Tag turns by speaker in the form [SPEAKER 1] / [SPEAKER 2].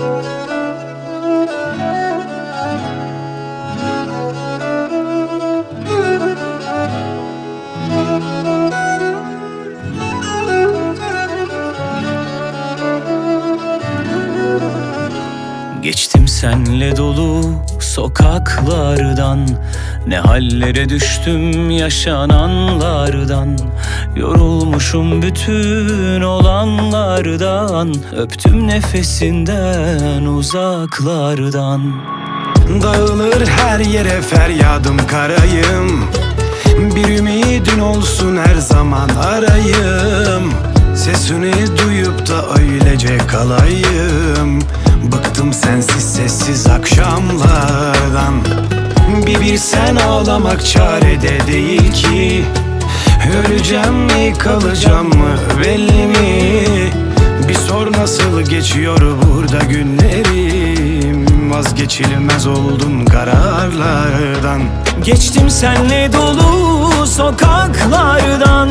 [SPEAKER 1] Thank you. Geçtim senle dolu sokaklardan. Ne hallere düştüm yaşananlardan. Yorulmuşum bütün olanlardan. Öptüm nefesinden uzaklardan.
[SPEAKER 2] Dağılır her yere feryadım karayım. Bir ümidin olsun her zaman arayım Sesini duyup da öylece kalayım. Bıktım sensiz sessiz akşamlardan. Bir bilsen ağlamak çarede değil ki. Öleceğim mi kalacağım mı belli mi? Bir sor nasıl geçiyor burada günlerim. Vazgeçilmez oldum kararlardan.
[SPEAKER 1] Geçtim senle dolu sokaklardan